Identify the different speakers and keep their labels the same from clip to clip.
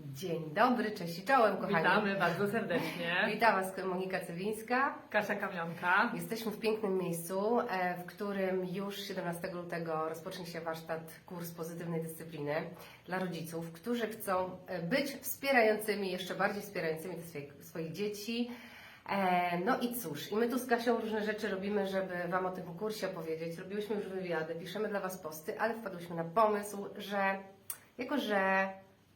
Speaker 1: Dzień dobry, cześć i czołem, kochani.
Speaker 2: Witamy bardzo serdecznie.
Speaker 1: Witam Was, Monika Cywińska.
Speaker 2: Kasia Kamionka.
Speaker 1: Jesteśmy w pięknym miejscu, e, w którym już 17 lutego rozpocznie się warsztat kurs pozytywnej dyscypliny dla rodziców, którzy chcą e, być wspierającymi, jeszcze bardziej wspierającymi swoje, swoich dzieci. E, No i cóż, i my tu z Kasią różne rzeczy robimy, żeby Wam o tym kursie opowiedzieć. Robiłyśmy już wywiady, piszemy dla Was posty, ale wpadłyśmy na pomysł, że jako, że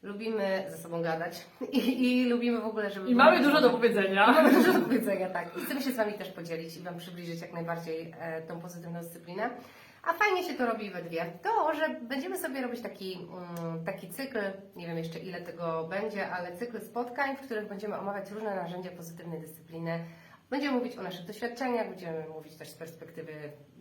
Speaker 1: lubimy ze sobą gadać i, i lubimy w ogóle, żeby...
Speaker 2: I mamy dużo do powiedzenia.
Speaker 1: Mamy dużo do powiedzenia, tak. I chcemy się z Wami też podzielić i Wam przybliżyć jak najbardziej e, tą pozytywną dyscyplinę. A fajnie się to robi we dwie. To, że będziemy sobie robić taki, mm, taki cykl, nie wiem jeszcze ile tego będzie, ale cykl spotkań, w których będziemy omawiać różne narzędzia pozytywnej dyscypliny. Będziemy mówić o naszych doświadczeniach, będziemy mówić też z perspektywy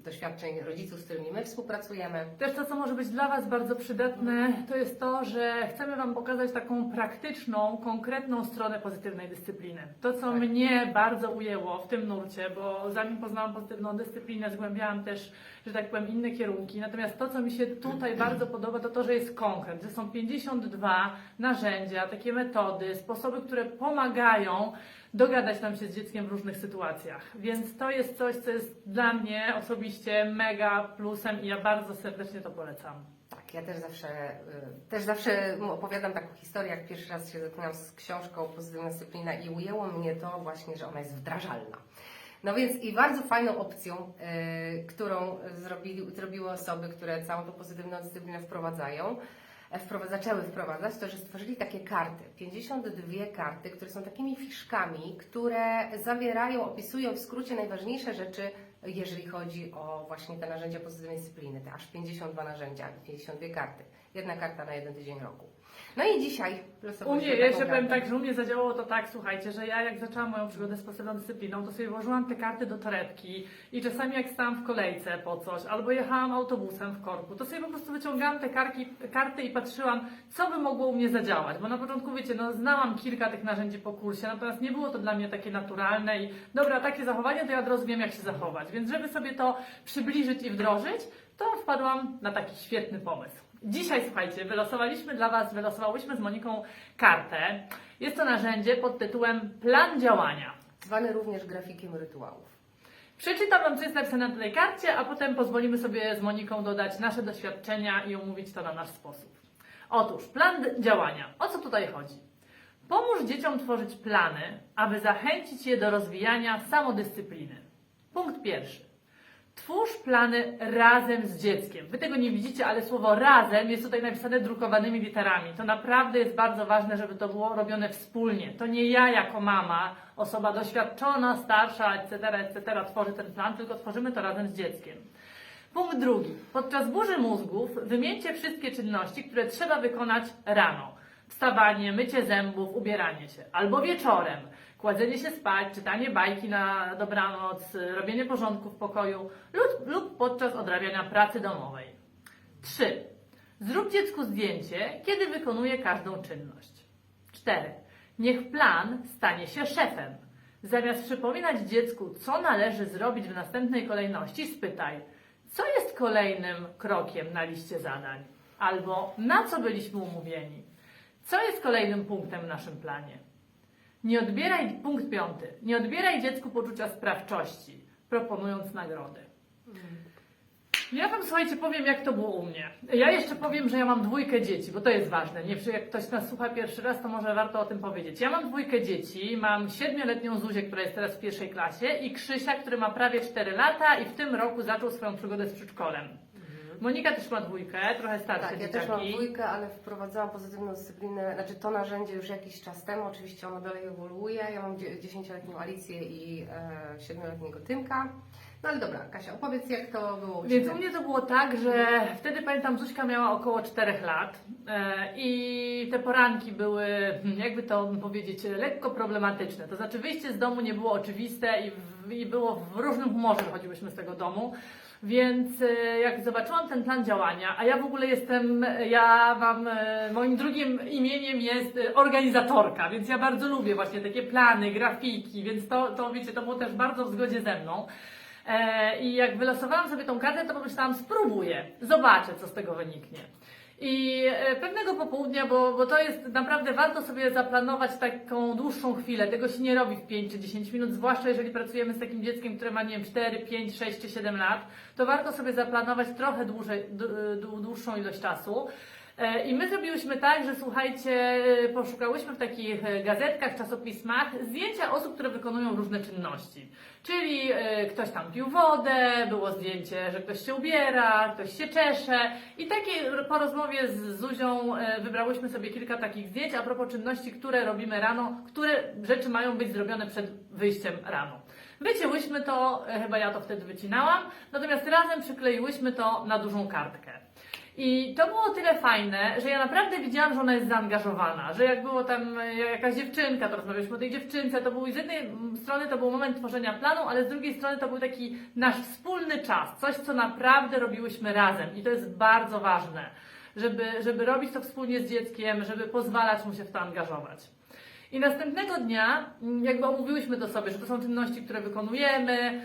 Speaker 1: doświadczeń rodziców, z którymi my współpracujemy.
Speaker 2: Też to, co może być dla Was bardzo przydatne, to jest to, że chcemy Wam pokazać taką praktyczną, konkretną stronę pozytywnej dyscypliny. To, co
Speaker 1: Tak.
Speaker 2: mnie bardzo ujęło w tym nurcie, bo zanim poznałam pozytywną dyscyplinę, zgłębiałam też, że tak powiem, inne kierunki. Natomiast to, co mi się tutaj bardzo podoba, to to, że jest konkret, że są 52 narzędzia, takie metody, sposoby, które pomagają dogadać nam się z dzieckiem w różnych sytuacjach. Więc to jest coś, co jest dla mnie osobiście mega plusem i ja bardzo serdecznie to polecam.
Speaker 1: Tak, ja też zawsze, y, też zawsze opowiadam taką historię, jak pierwszy raz się zetknęłam z książką Pozytywna Dyscyplina i ujęło mnie to właśnie, że ona jest wdrażalna. No więc i bardzo fajną opcją, y, którą zrobili, zrobiły osoby, które całą tą pozytywną dyscyplinę wprowadzają, wprowadza, zaczęły wprowadzać, to że stworzyli takie karty, 52 karty, które są takimi fiszkami, które zawierają, opisują w skrócie najważniejsze rzeczy, jeżeli chodzi o właśnie te narzędzia pozytywnej dyscypliny, te aż 52 narzędzia, 52 karty. Jedna karta na jeden tydzień roku. No i dzisiaj
Speaker 2: U mnie, ja się powiem tak, że u mnie zadziałało to tak, słuchajcie, że ja jak zaczęłam moją przygodę z pozytywną dyscypliną, to sobie włożyłam te karty do torebki i czasami jak stałam w kolejce po coś, albo jechałam autobusem w korku, to sobie po prostu wyciągałam te karki, karty i patrzyłam, co by mogło u mnie zadziałać, bo na początku, wiecie, no znałam kilka tych narzędzi po kursie, natomiast nie było to dla mnie takie naturalne i dobra, takie zachowanie, to ja od razu wiem, jak się zachować, więc żeby sobie to przybliżyć i wdrożyć, to wpadłam na taki świetny pomysł. Dzisiaj, słuchajcie, wylosowaliśmy dla Was, wylosowałyśmy z Moniką kartę. Jest to narzędzie pod tytułem Plan działania.
Speaker 1: Zwany również grafikiem rytuałów.
Speaker 2: Przeczytam Wam, co jest napisane na tej karcie, a potem pozwolimy sobie z Moniką dodać nasze doświadczenia i omówić to na nasz sposób. Otóż, plan działania. O co tutaj chodzi? Pomóż dzieciom tworzyć plany, aby zachęcić je do rozwijania samodyscypliny. Punkt pierwszy. Twórz plany razem z dzieckiem. Wy tego nie widzicie, ale słowo razem jest tutaj napisane drukowanymi literami. To naprawdę jest bardzo ważne, żeby to było robione wspólnie. To nie ja jako mama, osoba doświadczona, starsza, etc., etc., tworzy ten plan, tylko tworzymy to razem z dzieckiem. Punkt drugi. Podczas burzy mózgów wymieńcie wszystkie czynności, które trzeba wykonać rano. Wstawanie, mycie zębów, ubieranie się. Albo wieczorem. Kładzenie się spać, czytanie bajki na dobranoc, robienie porządku w pokoju lub, lub podczas odrabiania pracy domowej. 3. Zrób dziecku zdjęcie, kiedy wykonuje każdą czynność. 4. Niech plan stanie się szefem. Zamiast przypominać dziecku, co należy zrobić w następnej kolejności, spytaj, co jest kolejnym krokiem na liście zadań? Albo na co byliśmy umówieni? Co jest kolejnym punktem w naszym planie? Nie odbieraj, punkt piąty, nie odbieraj dziecku poczucia sprawczości, proponując nagrody. Ja wam słuchajcie, powiem jak to było u mnie. Ja jeszcze powiem, że ja mam dwójkę dzieci, bo to jest ważne. Nie, jak ktoś nas słucha pierwszy raz, to może warto o tym powiedzieć. Ja mam dwójkę dzieci, mam siedmioletnią Zuzię, która jest teraz w pierwszej klasie i Krzysia, który ma prawie 4 lata i w tym roku zaczął swoją przygodę z przedszkolem. Monika też ma dwójkę, trochę starsze
Speaker 1: Tak, ja też mam dwójkę, ale wprowadzałam pozytywną dyscyplinę, znaczy to narzędzie już jakiś czas temu, oczywiście ono dalej ewoluuje. Ja mam dzie- 10-letnią Alicję i e, 7-letniego Tymka. No ale dobra, Kasia, opowiedz jak to było u
Speaker 2: Więc
Speaker 1: Ciebie.
Speaker 2: u mnie to było tak, że wtedy pamiętam, Zuśka miała około 4 lat e, i te poranki były, hmm, jakby to powiedzieć, lekko problematyczne. To znaczy wyjście z domu nie było oczywiste i, w, i było w różnym humorze wychodziłyśmy z tego domu. Więc e, jak zobaczyłam ten plan działania, a ja w ogóle jestem, ja mam, e, moim drugim imieniem jest e, organizatorka, więc ja bardzo lubię właśnie takie plany, grafiki, więc to, to wiecie, to było też bardzo w zgodzie ze mną. I jak wylosowałam sobie tą kartę, to pomyślałam, spróbuję, zobaczę, co z tego wyniknie. I e, pewnego popołudnia, bo, bo to jest naprawdę warto sobie zaplanować taką dłuższą chwilę. Tego się nie robi w 5 czy 10 minut, zwłaszcza jeżeli pracujemy z takim dzieckiem, które ma, nie wiem, 4, 5, 6 czy 7 lat, to warto sobie zaplanować trochę dłużej, d- dłuższą ilość czasu. E, I my zrobiłyśmy tak, że słuchajcie, e, poszukałyśmy w takich e, gazetkach, czasopismach zdjęcia osób, które wykonują różne czynności. Czyli ktoś tam pił wodę, było zdjęcie, że ktoś się ubiera, ktoś się czesze. I takie po rozmowie z Zuzią wybrałyśmy sobie kilka takich zdjęć a propos czynności, które robimy rano, które rzeczy mają być zrobione przed wyjściem rano. Wycięłyśmy to, chyba ja to wtedy wycinałam, natomiast razem przykleiłyśmy to na dużą kartkę. I to było tyle fajne, że ja naprawdę widziałam, że ona jest zaangażowana, że jak było tam e, jakaś dziewczynka, to rozmawialiśmy o tej dziewczynce, to był z jednej strony to był moment tworzenia planu, ale z drugiej strony to był taki nasz wspólny czas, coś co naprawdę robiłyśmy razem i to jest bardzo ważne, żeby, żeby robić to wspólnie z dzieckiem, żeby pozwalać mu się w to angażować. I następnego dnia jakby omówiłyśmy to sobie, że to są czynności, które wykonujemy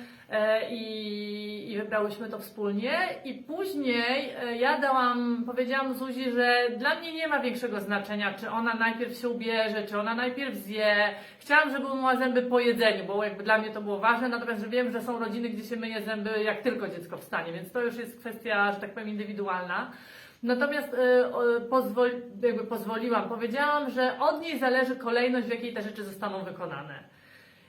Speaker 2: i, i wybrałyśmy to wspólnie. I później e, ja dałam, powiedziałam Zuzi, że dla mnie nie ma większego znaczenia, czy ona najpierw się ubierze, czy ona najpierw zje. Chciałam, żeby umyła zęby po jedzeniu, bo jakby dla mnie to było ważne, natomiast wiem, że są rodziny, gdzie się myje zęby jak tylko dziecko wstanie, więc to już jest kwestia, że tak powiem, indywidualna. Natomiast y, o, pozwol, jakby pozwoliłam, powiedziałam, że od niej zależy kolejność, w jakiej te rzeczy zostaną wykonane.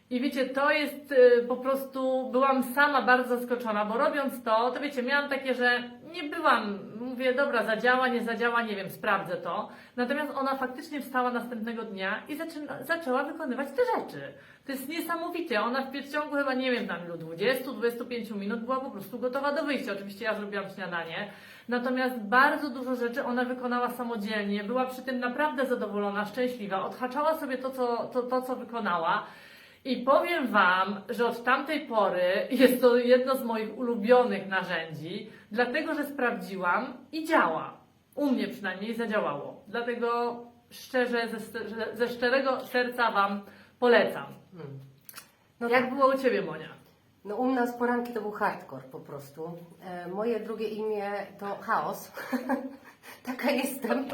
Speaker 2: I wiecie, to jest y, po prostu, byłam sama bardzo zaskoczona, bo robiąc to, to wiecie, miałam takie, że nie byłam, mówię, dobra, zadziała, nie zadziała, nie wiem, sprawdzę to. Natomiast ona faktycznie wstała następnego dnia i zaczyna, zaczęła wykonywać te rzeczy. To jest niesamowite. Ona w przeciągu chyba, nie wiem, tam ilu, 20-25 minut była po prostu gotowa do wyjścia. Oczywiście ja zrobiłam śniadanie. Natomiast bardzo dużo rzeczy ona wykonała samodzielnie, była przy tym naprawdę zadowolona, szczęśliwa, odhaczała sobie to, co, to, to, co wykonała. I powiem Wam, że od tamtej pory jest to jedno z moich ulubionych narzędzi, dlatego że sprawdziłam i działa. U mnie przynajmniej zadziałało. Dlatego szczerze, ze, ze, ze szczerego serca Wam polecam.
Speaker 1: Hmm. No
Speaker 2: Jak
Speaker 1: tak.
Speaker 2: było u Ciebie, Monia?
Speaker 1: No u nas poranki to był hardcore po prostu. E, moje drugie imię to chaos. Taka jestem.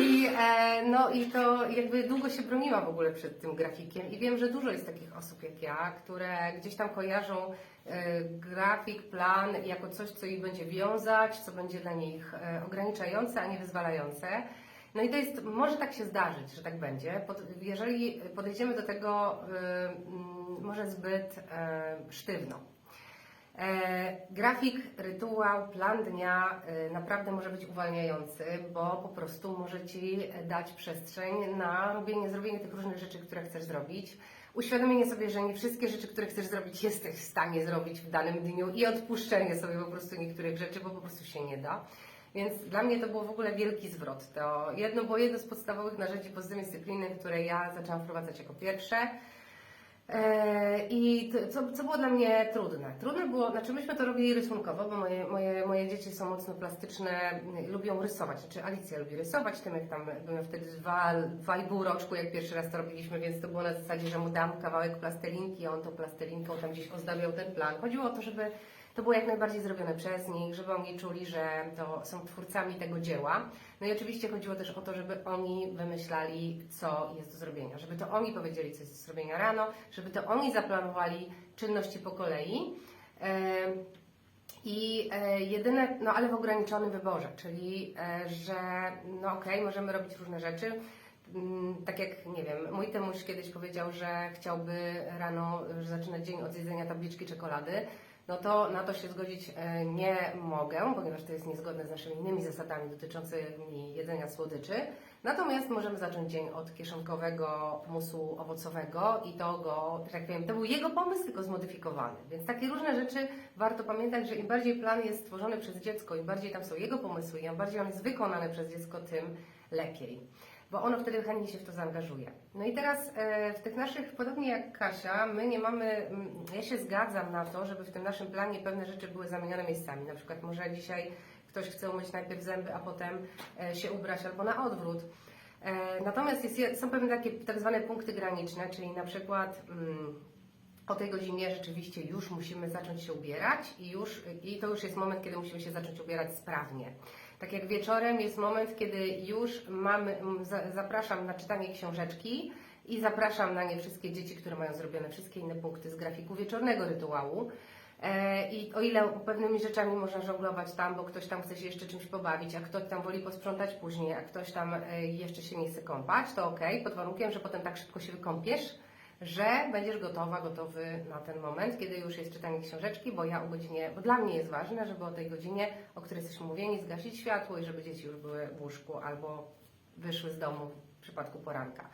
Speaker 1: I, e, no i to jakby długo się broniłam w ogóle przed tym grafikiem i wiem, że dużo jest takich osób jak ja, które gdzieś tam kojarzą e, grafik, plan jako coś, co ich będzie wiązać, co będzie dla nich e, ograniczające, a nie wyzwalające. No i to jest, może tak się zdarzyć, że tak będzie, pod, jeżeli podejdziemy do tego mm, może zbyt e, sztywno. E, grafik, rytuał, plan dnia e, naprawdę może być uwalniający, bo po prostu może Ci dać przestrzeń na robienie, zrobienie tych różnych rzeczy, które chcesz zrobić. Uświadomienie sobie, że nie wszystkie rzeczy, które chcesz zrobić, jesteś w stanie zrobić w danym dniu i odpuszczenie sobie po prostu niektórych rzeczy, bo po prostu się nie da. Więc dla mnie to było w ogóle wielki zwrot. To jedno było jedno z podstawowych narzędzi pozytywnej dyscypliny, które ja zaczęłam wprowadzać jako pierwsze. E, I co, co było dla mnie trudne? Trudne było, znaczy myśmy to robili rysunkowo, bo moje, moje, moje dzieci są mocno plastyczne, lubią rysować. Znaczy Alicja lubi rysować, Tymek tam byłem wtedy dwa, dwa i pół roczku, jak pierwszy raz to robiliśmy, więc to było na zasadzie, że mu dam kawałek plastelinki, a on tą plastelinką tam gdzieś ozdabiał ten plan. Chodziło o to, żeby to było jak najbardziej zrobione przez nich, żeby oni czuli, że to są twórcami tego dzieła. No i oczywiście chodziło też o to, żeby oni wymyślali, co jest do zrobienia, żeby to oni powiedzieli, co jest do zrobienia rano, żeby to oni zaplanowali czynności po kolei. Em, I e, jedyne, no ale w ograniczonym wyborze, czyli e, że no okej, możemy robić różne rzeczy. Mm, Tak jak, nie wiem, mój temuś kiedyś powiedział, że chciałby rano e, zaczynać dzień od zjedzenia tabliczki czekolady, no to na to się zgodzić e, nie mogę, ponieważ to jest niezgodne z naszymi innymi zasadami dotyczącymi jedzenia słodyczy. Natomiast możemy zacząć dzień od kieszonkowego musu owocowego i to go, tak powiem, to był jego pomysł, tylko zmodyfikowany. Więc takie różne rzeczy warto pamiętać, że im bardziej plan jest stworzony przez dziecko, im bardziej tam są jego pomysły, im bardziej on jest wykonany przez dziecko, tym lepiej. Bo ono wtedy chętnie się w to zaangażuje. No i teraz e, w tych naszych, podobnie jak Kasia, my nie mamy, ja się zgadzam na to, żeby w tym naszym planie pewne rzeczy były zamienione miejscami. Na przykład może dzisiaj ktoś chce umyć najpierw zęby, a potem e, się ubrać albo na odwrót. E, Natomiast jest, je- są pewne takie tak zwane punkty graniczne, czyli na przykład mm, o tej godzinie rzeczywiście już musimy zacząć się ubierać i, już, i to już jest moment, kiedy musimy się zacząć ubierać sprawnie. Tak jak wieczorem jest moment, kiedy już mamy, zapraszam na czytanie książeczki i zapraszam na nie wszystkie dzieci, które mają zrobione wszystkie inne punkty z grafiku wieczornego rytuału. E, I o ile pewnymi rzeczami można żonglować tam, bo ktoś tam chce się jeszcze czymś pobawić, a ktoś tam woli posprzątać później, a ktoś tam e, jeszcze się nie chce kąpać, to ok, pod warunkiem, że potem tak szybko się wykąpiesz, że będziesz gotowa, gotowy na ten moment, kiedy już jest czytanie książeczki, bo ja o godzinie, bo dla mnie jest ważne, żeby o tej godzinie, o której jesteśmy mówieni, zgasić światło i żeby dzieci już były w łóżku albo wyszły z domu w przypadku poranka.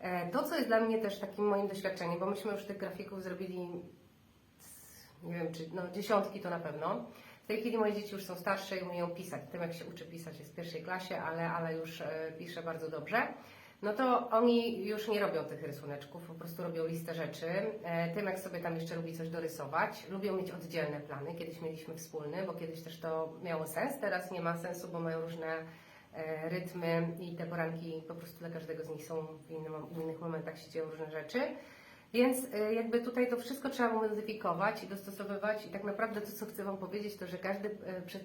Speaker 1: E, To, co jest dla mnie też takim moim doświadczeniem, bo myśmy już tych grafików zrobili, nie wiem, czy no, dziesiątki to na pewno. W tej chwili moje dzieci już są starsze i umieją pisać. Tym, jak się uczy pisać, jest w pierwszej klasie, ale, ale już e, pisze bardzo dobrze. No to oni już nie robią tych rysuneczków, po prostu robią listę rzeczy. E, Tym, jak sobie tam jeszcze lubi coś dorysować, lubią mieć oddzielne plany. Kiedyś mieliśmy wspólny, bo kiedyś też to miało sens, teraz nie ma sensu, bo mają różne e, rytmy i te poranki po prostu dla każdego z nich są w, innym, w innych momentach się dzieją różne rzeczy. Więc e, jakby tutaj to wszystko trzeba modyfikować i dostosowywać i tak naprawdę to, co chcę Wam powiedzieć, to że każdy,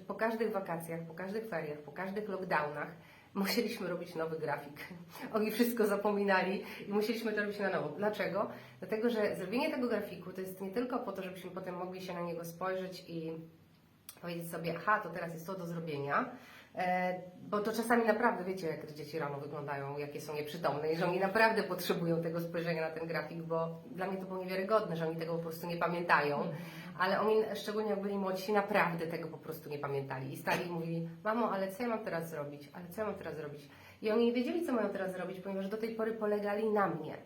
Speaker 1: po każdych wakacjach, po każdych feriach, po każdych lockdownach musieliśmy robić nowy grafik. Oni wszystko zapominali i musieliśmy to robić na nowo. Dlaczego? Dlatego, że zrobienie tego grafiku to jest nie tylko po to, żebyśmy potem mogli się na niego spojrzeć i powiedzieć sobie, aha, to teraz jest to do zrobienia, E, bo to czasami naprawdę wiecie, jak dzieci rano wyglądają, jakie są nieprzytomne i że oni naprawdę potrzebują tego spojrzenia na ten grafik, bo dla mnie to było niewiarygodne, że oni tego po prostu nie pamiętają. Ale oni, szczególnie jak byli młodsi, naprawdę tego po prostu nie pamiętali. I stali i mówili, mamo, ale co ja mam teraz zrobić? Ale co ja mam teraz zrobić? I oni nie wiedzieli, co mają teraz zrobić, ponieważ do tej pory polegali na mnie.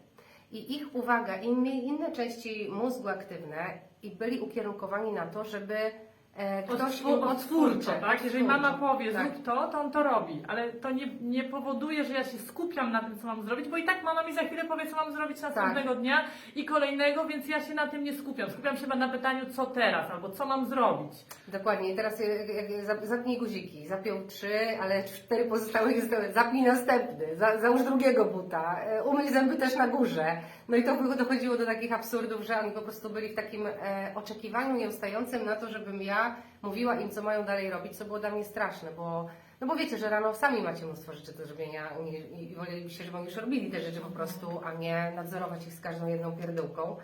Speaker 1: I ich uwaga, mieli inne części mózgu aktywne i byli ukierunkowani na to, żeby e, ktoś im
Speaker 2: odtwórczo, tak? Jeżeli mama powie,
Speaker 1: tak.
Speaker 2: zrób to, to on to robi, ale to nie, nie powoduje, że ja się skupiam na tym, co mam zrobić, bo i tak mama mi za chwilę powie, co mam zrobić następnego
Speaker 1: Tak.
Speaker 2: dnia i kolejnego, więc ja się na tym nie skupiam. Skupiam się chyba na pytaniu, co teraz, albo co mam zrobić.
Speaker 1: Dokładnie. I teraz jak, jak, za- zapnij guziki. Zapiął trzy, ale cztery pozostałe nie zostały. Zapnij następny. Za, załóż drugiego buta. e, Umyj zęby też na górze. No i to wy- dochodziło do takich absurdów, że oni po prostu byli w takim e, oczekiwaniu nieustającym na to, żebym ja mówiła im, co mają dalej robić, co było dla mnie straszne, bo no bo wiecie, że rano sami macie mnóstwo rzeczy do zrobienia i, i wolelibyście, żeby oni już robili te rzeczy po prostu, a nie nadzorować ich z każdą jedną pierdółką.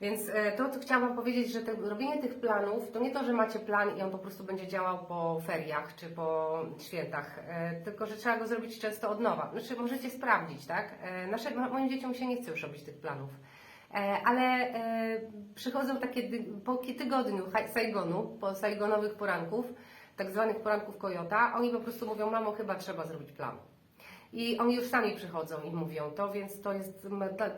Speaker 1: Więc e, to, co chciałam powiedzieć, że te, robienie tych planów to nie to, że macie plan i on po prostu będzie działał po feriach czy po świętach, e, tylko że trzeba go zrobić często od nowa. Znaczy, możecie sprawdzić, tak? E, Nasze, mo- moim dzieciom się nie chce już robić tych planów. E, Ale e, przychodzą takie po tygodniu Saigonu, po Saigonowych poranków, tak zwanych poranków Kojota, oni po prostu mówią, mamo, chyba trzeba zrobić plan. I oni już sami przychodzą i mówią to, więc to jest,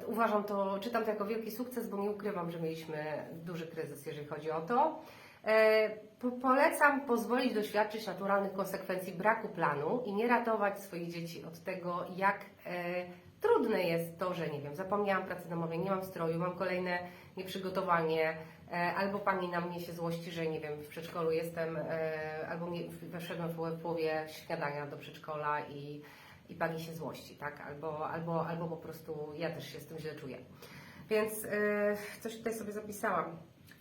Speaker 1: uważam to, czytam to jako wielki sukces, bo nie ukrywam, że mieliśmy duży kryzys, jeżeli chodzi o to. E, po, polecam pozwolić doświadczyć naturalnych konsekwencji braku planu i nie ratować swoich dzieci od tego, jak trudne jest to, że nie wiem, zapomniałam pracy domowej, nie mam stroju, mam kolejne nieprzygotowanie, e, albo pani na mnie się złości, że nie wiem, w przedszkolu jestem, e, albo nie, weszedłem w połowie śniadania do przedszkola i i pani się złości, tak? Albo, albo, albo po prostu ja też się z tym źle czuję. Więc yy, coś tutaj sobie zapisałam.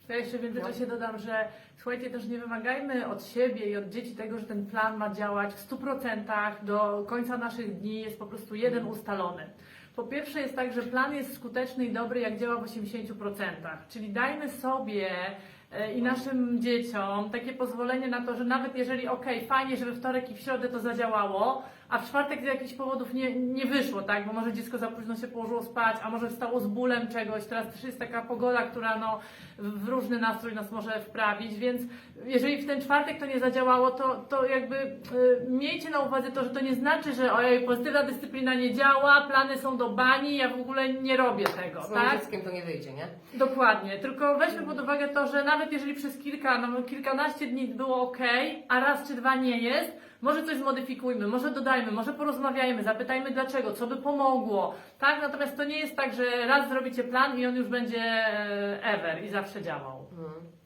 Speaker 2: Ja jeszcze w międzyczasie dodam, że słuchajcie, też nie wymagajmy od siebie i od dzieci tego, że ten plan ma działać w 100% do końca naszych dni, jest po prostu jeden ustalony. Po pierwsze jest tak, że plan jest skuteczny i dobry, jak działa w 80%, czyli dajmy sobie e, i naszym dzieciom takie pozwolenie na to, że nawet jeżeli okej, fajnie, że we wtorek i w środę to zadziałało, a w czwartek z jakichś powodów nie, nie wyszło, tak? Bo może dziecko za późno się położyło spać, a może wstało z bólem czegoś. Teraz też jest taka pogoda, która no, w różny nastrój nas może wprawić, więc jeżeli w ten czwartek to nie zadziałało, to, to jakby y, miejcie na uwadze to, że to nie znaczy, że ojej, pozytywna dyscyplina nie działa, plany są do bani, ja w ogóle nie robię tego,
Speaker 1: Z
Speaker 2: tak?
Speaker 1: dzieckiem to nie wyjdzie, nie?
Speaker 2: Dokładnie, tylko weźmy pod uwagę to, że nawet jeżeli przez kilka, no, kilkanaście dni było ok, a raz czy dwa nie jest, może coś zmodyfikujmy, może dodajmy, może porozmawiajmy, zapytajmy dlaczego, co by pomogło, tak? Natomiast to nie jest tak, że raz zrobicie plan i on już będzie e, ever i zawsze działał.
Speaker 1: Mhm.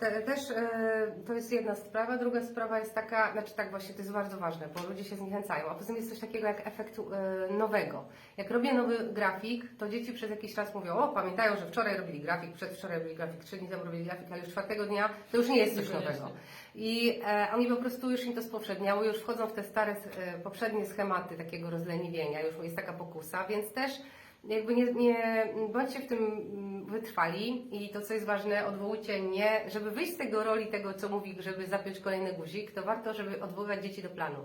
Speaker 1: Te, też e, to jest jedna sprawa. Druga sprawa jest taka, znaczy tak właśnie, to jest bardzo ważne, bo ludzie się zniechęcają. A poza tym jest coś takiego jak efekt e, nowego. Jak robię nowy grafik, to dzieci przez jakiś czas mówią, o pamiętają, że wczoraj robili grafik, przedwczoraj robili grafik, trzy dni temu robili grafik, ale już czwartego dnia to już nie jest coś nowego. I e, oni po prostu już im to spowszedniało, już wchodzą w te stare, poprzednie schematy takiego rozleniwienia, już jest taka pokusa, więc też jakby nie, nie bądźcie w tym mm, wytrwali i to, co jest ważne, odwołujcie nie, żeby wyjść z tego roli tego, co mówi, żeby zapiąć kolejny guzik, to warto, żeby odwoływać dzieci do planu.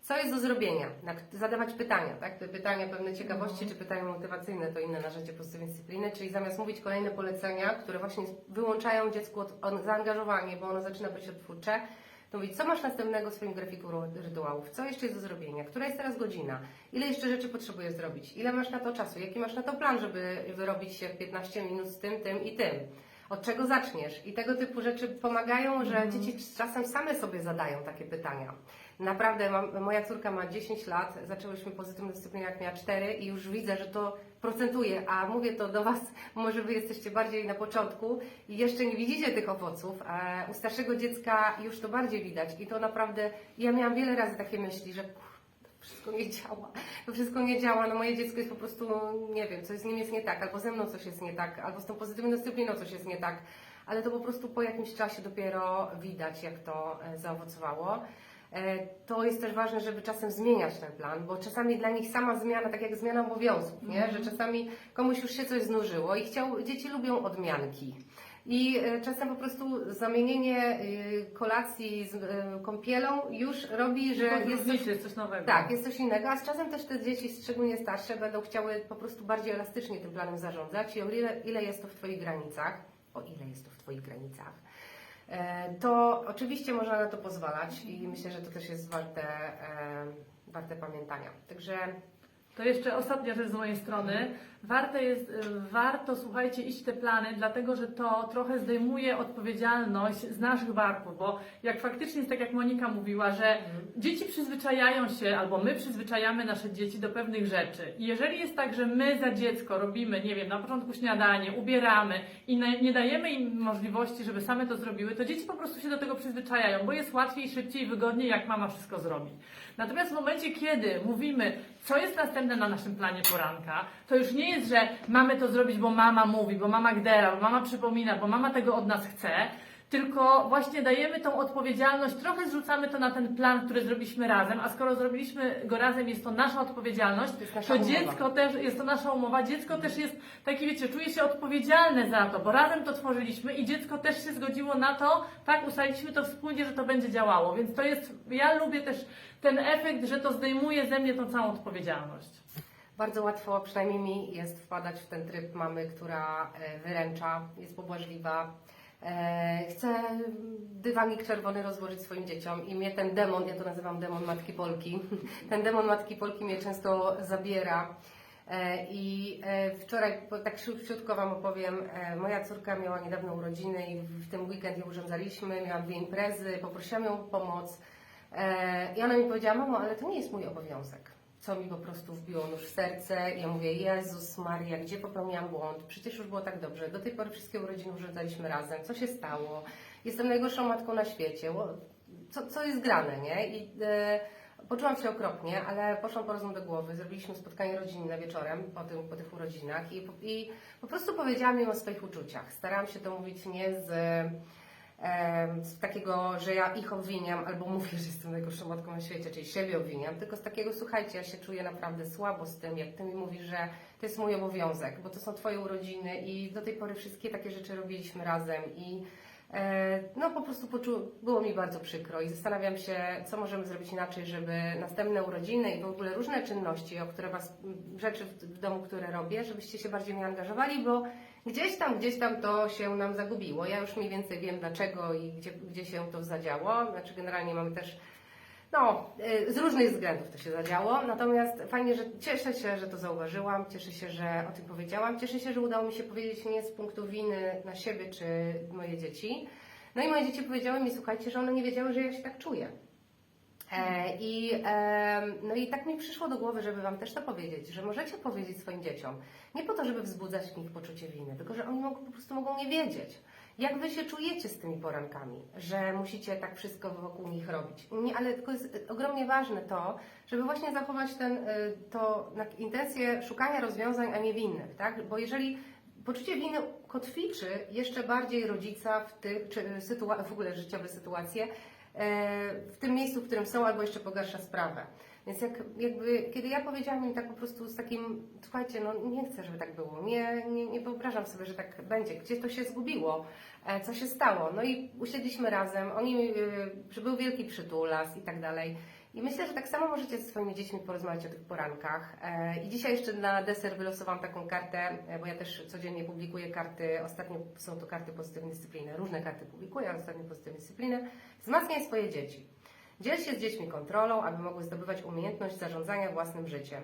Speaker 1: Co jest do zrobienia? Zadawać pytania, tak? Te pytania pełne ciekawości, czy pytania motywacyjne to inne narzędzie pozytywnej dyscypliny, czyli zamiast mówić kolejne polecenia, które właśnie wyłączają dziecku od, od zaangażowanie, bo ono zaczyna być odtwórcze, to mówić, co masz następnego w swoim grafiku ry- rytuałów, co jeszcze jest do zrobienia, która jest teraz godzina, ile jeszcze rzeczy potrzebujesz zrobić, ile masz na to czasu, jaki masz na to plan, żeby wyrobić się w 15 minut z tym, tym i tym. Od czego zaczniesz? I tego typu rzeczy pomagają, że dzieci z czasem same sobie zadają takie pytania. Naprawdę, mam, moja córka ma 10 lat, zaczęłyśmy pozytywną dyscyplinę jak miała 4 i już widzę, że to procentuje, a mówię to do Was, może Wy jesteście bardziej na początku i jeszcze nie widzicie tych owoców, u starszego dziecka już to bardziej widać i to naprawdę, ja miałam wiele razy takie myśli, że to wszystko nie działa, to wszystko nie działa, no moje dziecko jest po prostu, nie wiem, coś z nim jest nie tak, albo ze mną coś jest nie tak, albo z tą pozytywną dyscypliną coś jest nie tak, ale to po prostu po jakimś czasie dopiero widać, jak to e, zaowocowało. E, To jest też ważne, żeby czasem zmieniać ten plan, bo czasami dla nich sama zmiana, tak jak zmiana obowiązków, nie? że czasami komuś już się coś znużyło i chciał, dzieci lubią odmianki. I e, czasem po prostu zamienienie e, kolacji z kąpielą już robi, że jest coś
Speaker 2: jest coś nowego.
Speaker 1: tak, jest coś innego, a z czasem też te dzieci, szczególnie starsze, będą chciały po prostu bardziej elastycznie tym planem zarządzać i o ile, ile jest to w Twoich granicach, o ile jest to w Twoich granicach, to oczywiście można na to pozwalać i myślę, że to też jest warte, e, warte pamiętania. Także
Speaker 2: To jeszcze ostatnia rzecz z mojej strony. Warte jest, y, warto, słuchajcie, iść te plany, dlatego że to trochę zdejmuje odpowiedzialność z naszych barków, bo jak faktycznie jest tak, jak Monika mówiła, że dzieci przyzwyczajają się, albo my przyzwyczajamy nasze dzieci do pewnych rzeczy. I jeżeli jest tak, że my za dziecko robimy, nie wiem, na początku śniadanie, ubieramy i nie dajemy im możliwości, żeby same to zrobiły, to dzieci po prostu się do tego przyzwyczajają, bo jest łatwiej, szybciej, wygodniej, jak mama wszystko zrobi. Natomiast w momencie, kiedy mówimy, co jest następne na naszym planie poranka, to już nie jest, że mamy to zrobić, bo mama mówi, bo mama gdera, bo mama przypomina, bo mama tego od nas chce, tylko właśnie dajemy tą odpowiedzialność, trochę zrzucamy to na ten plan, który zrobiliśmy razem, a skoro zrobiliśmy go razem, jest to nasza odpowiedzialność,
Speaker 1: To nasza
Speaker 2: to dziecko też, jest to nasza umowa, dziecko też jest takie, wiecie, czuje się odpowiedzialne za to, bo razem to tworzyliśmy i dziecko też się zgodziło na to, tak, ustaliliśmy to wspólnie, że to będzie działało, więc to jest, ja lubię też ten efekt, że to zdejmuje ze mnie tą całą odpowiedzialność.
Speaker 1: bardzo łatwo, przynajmniej mi, jest wpadać w ten tryb mamy, która e, wyręcza, jest pobłażliwa. E, Chce dywanik czerwony rozłożyć swoim dzieciom i mnie ten demon, ja to nazywam demon Matki Polki, ten demon Matki Polki mnie często zabiera. E, I e, wczoraj, tak szybciutko Wam opowiem, moja córka miała niedawno urodziny i w ten weekend je urządzaliśmy, miałam dwie imprezy, poprosiłam ją o pomoc i ona mi powiedziała, mamo, ale to nie jest mój obowiązek co mi po prostu wbiło nóż w serce. Ja mówię, Jezus Maria, gdzie popełniłam błąd? Przecież już było tak dobrze. Do tej pory wszystkie urodziny urządzaliśmy razem. Co się stało? Jestem najgorszą matką na świecie. Co, co jest grane, nie? I e, poczułam się okropnie, ale poszłam po rozum do głowy. Zrobiliśmy spotkanie rodzinne wieczorem po, tym, po tych urodzinach i, i po prostu powiedziałam im o swoich uczuciach. Starałam się to mówić nie z z takiego, że ja ich obwiniam, albo mówię, że jestem najgorszą matką na świecie, czyli siebie obwiniam, tylko z takiego, słuchajcie, ja się czuję naprawdę słabo z tym, jak ty mi mówisz, że to jest mój obowiązek, bo to są twoje urodziny i do tej pory wszystkie takie rzeczy robiliśmy razem i e, no po prostu poczu- było mi bardzo przykro i zastanawiam się, co możemy zrobić inaczej, żeby następne urodziny i w ogóle różne czynności, o które was, rzeczy w domu, które robię, żebyście się bardziej mnie angażowali, bo Gdzieś tam, gdzieś tam to się nam zagubiło. Ja już mniej więcej wiem dlaczego i gdzie, gdzie się to zadziało. Znaczy generalnie mamy też, no, y, z różnych względów to się zadziało. Natomiast fajnie, że cieszę się, że to zauważyłam, cieszę się, że o tym powiedziałam, cieszę się, że udało mi się powiedzieć nie z punktu winy na siebie czy moje dzieci. No i moje dzieci powiedziały mi, słuchajcie, że one nie wiedziały, że ja się tak czuję. E, I, no i tak mi przyszło do głowy, żeby Wam też to powiedzieć, że możecie powiedzieć swoim dzieciom, nie po to, żeby wzbudzać w nich poczucie winy, tylko że oni mogą, po prostu mogą nie wiedzieć. Jak wy się czujecie z tymi porankami, że musicie tak wszystko wokół nich robić? Nie, ale tylko jest ogromnie ważne to, żeby właśnie zachować ten, y, to intencję szukania rozwiązań, a nie winnych, tak? Bo jeżeli poczucie winy kotwiczy jeszcze bardziej rodzica w tych, czy sytua- w ogóle życiowe sytuacje, w tym miejscu, w którym są, albo jeszcze pogarsza sprawę. Więc jak, jakby, kiedy ja powiedziałam im tak po prostu z takim, słuchajcie, no nie chcę, żeby tak było, nie, nie, nie wyobrażam sobie, że tak będzie, gdzie to się zgubiło, e, co się stało. No i usiedliśmy razem, oni, że był wielki przytulas i tak dalej. I myślę, że tak samo możecie ze swoimi dziećmi porozmawiać o tych porankach. E, I dzisiaj jeszcze na deser wylosowałam taką kartę, e, bo ja też codziennie publikuję karty, ostatnio są to karty pozytywnej dyscypliny, różne karty publikuję, ale ostatnio pozytywnej dyscypliny. Wzmacniaj swoje dzieci. Dziel się z dziećmi kontrolą, aby mogły zdobywać umiejętność zarządzania własnym życiem.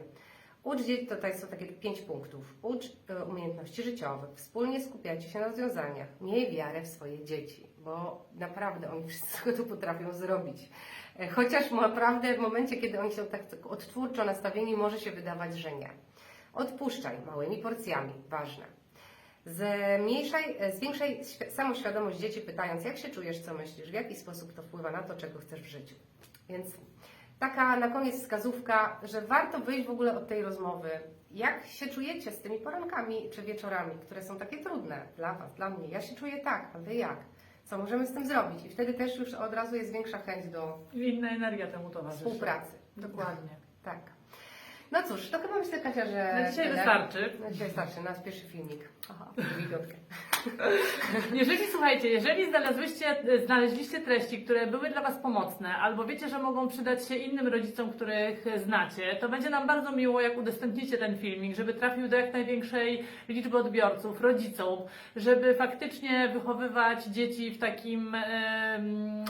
Speaker 1: Ucz dzieci, tutaj są takie pięć punktów. Ucz e, umiejętności życiowych. Wspólnie skupiajcie się na rozwiązaniach. Miej wiarę w swoje dzieci, bo naprawdę oni wszystko to potrafią zrobić. Chociaż naprawdę w momencie, kiedy oni są tak odtwórczo nastawieni, może się wydawać, że nie. Odpuszczaj małymi porcjami, ważne. Zmniejszaj, zwiększaj świ- samoświadomość dzieci, pytając, jak się czujesz, co myślisz, w jaki sposób to wpływa na to, czego chcesz w życiu. Więc taka na koniec wskazówka, że warto wyjść w ogóle od tej rozmowy. Jak się czujecie z tymi porankami czy wieczorami, które są takie trudne dla Was, dla mnie? Ja się czuję tak, a Wy jak? Co możemy z tym zrobić? I wtedy też już od razu jest większa chęć do
Speaker 2: inna energia temu towarzyszy.
Speaker 1: współpracy.
Speaker 2: Dokładnie.
Speaker 1: Tak. No cóż, to chyba myślę, Kasia, że.
Speaker 2: Na dzisiaj
Speaker 1: tyle.
Speaker 2: wystarczy.
Speaker 1: Na dzisiaj wystarczy, nasz pierwszy filmik. Aha.
Speaker 2: Jeżeli słuchajcie, jeżeli znalazłyście, znaleźliście treści, które były dla Was pomocne, albo wiecie, że mogą przydać się innym rodzicom, których znacie, to będzie nam bardzo miło, jak udostępnicie ten filmik, żeby trafił do jak największej liczby odbiorców, rodziców, żeby faktycznie wychowywać dzieci w takim,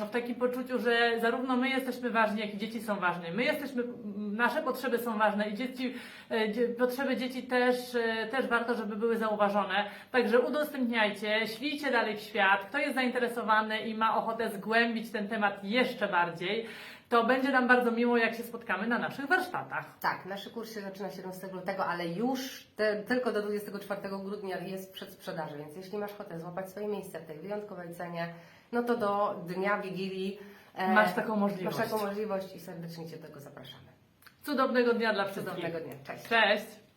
Speaker 2: w takim poczuciu, że zarówno my jesteśmy ważni, jak i dzieci są ważne. My jesteśmy, nasze potrzeby są ważne i dzieci, e, potrzeby dzieci też, e, też warto, żeby były zauważone. Także udostępniajcie, ślijcie dalej w świat. Kto jest zainteresowany i ma ochotę zgłębić ten temat jeszcze bardziej, to będzie nam bardzo miło, jak się spotkamy na naszych warsztatach.
Speaker 1: Tak, nasz kurs się zaczyna 17 lutego, ale już te, tylko do 24 grudnia jest przed sprzedaży, więc jeśli masz ochotę złapać swoje miejsce w tej wyjątkowej cenie, no to do dnia Wigilii e,
Speaker 2: Masz taką możliwość.
Speaker 1: Masz taką możliwość i serdecznie Cię do tego zapraszamy.
Speaker 2: Cudownego dnia dla wszystkich.
Speaker 1: Cudownego dnia. Cześć.
Speaker 2: Cześć.